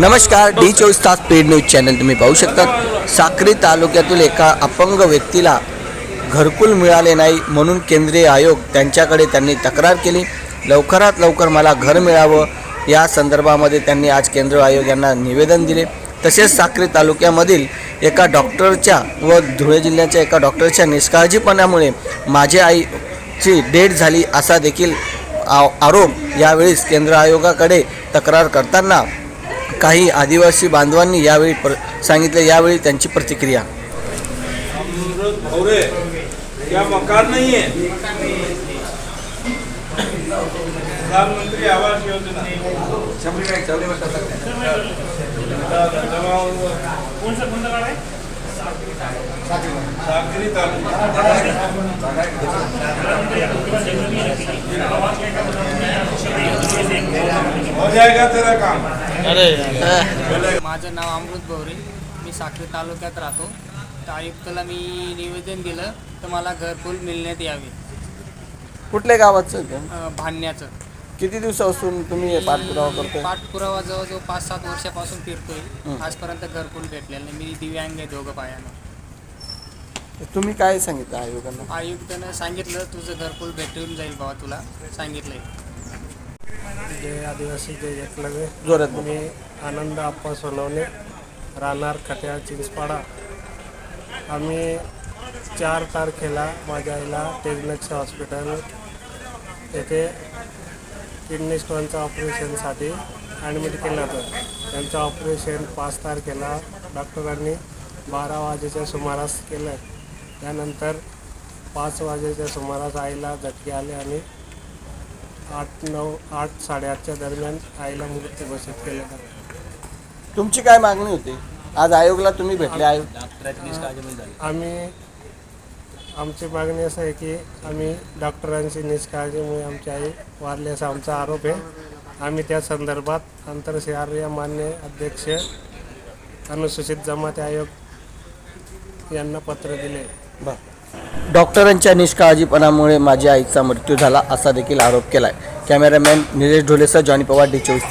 नमस्कार डी चोवीस तास पेड न्यूज चॅनल तुम्ही पाहू शकता. साक्री तालुक्यातील एका अपंग व्यक्तीला घरकुल मिळाले नाही म्हणून केंद्रीय आयोग त्यांच्याकडे त्यांनी तक्रार केली. लवकरात लवकर मला घर मिळावं. या संदर्भामध्ये त्यांनी आज केंद्र आयोग यांना निवेदन दिले. तसेच साक्री तालुक्यामधील एका डॉक्टरच्या व धुळे जिल्ह्याच्या एका डॉक्टरच्या निष्काळजीपणामुळे माझ्या आईची डेट झाली असा देखील आ- आरोप यावेळीस केंद्र आयोगाकडे तक्रार करताना काही आदिवासी बांधवांनी यावेळी प्र सांगितले यावेळी त्यांची प्रतिक्रिया. अमृत मकान नाही है प्रधानमंत्री आवास योजना. सागरी तालुका हो जाएगा तेरा काम. माझं नाव अमृत भवरे. मी साखरे तालुक्यात राहतो. तर आयुक्ताला मी निवेदन दिलं तर मला घरकुल मिळण्यात यावे. कुठल्या गावाचं अं, भांडण्याचं किती दिवसापासून तुम्ही पाठपुरावा करतोय? पाठपुरावा जवळजवळ पाच सात वर्षापासून फिरतोय. आजपर्यंत घरकुल भेटलेलं नाही. मी दिव्यांग आहे दोघं पायानं. तुम्ही काय सांगितलं आयोगांना आयुक्तानं सांगितलं तुझं घरकुल भेटून जाईल बाबा तुला. सांगितलंय. जय आदिवासी जय एकलव्य. जोरात मी आनंद आप्पा सोनवणे राहणार खट्या चिंचपाडा. आम्ही चार तारखेला माझ्या आईला टेक्नक्स हॉस्पिटल येथे किडनी स्टोनच्या ऑपरेशनसाठी ॲडमिट केलं होतं. त्यांचं ऑपरेशन पाच तारखेला डॉक्टरांनी बारा वाजेच्या सुमारास केलं. त्यानंतर पाच वाजेच्या सुमारास आईला झटके आले आणि आठ नऊ आठ साडेआठच्या दरम्यान आईला मृत्यू घोषित केलं तुमची काय मागणी होती? आज आयोगला तुम्ही भेटले आयोग आम्ही आमची मागणी असं आहे की आम्ही डॉक्टरांची निष्काळजीमुळे आमची आई वारली असा आमचा आरोप आहे. आम्ही त्या संदर्भात आंतरशहरीय मान्य अध्यक्ष अनुसूचित जमाती आयोग यांना पत्र दिले. डॉक्टरांच्या निष्काळजीपणामुळे माझ्या आईचा मृत्यू झाला असा देखील आरोप केलाय. कॅमेरामॅन निलेश ढोलेसह जॉनी पवार डी चोवीस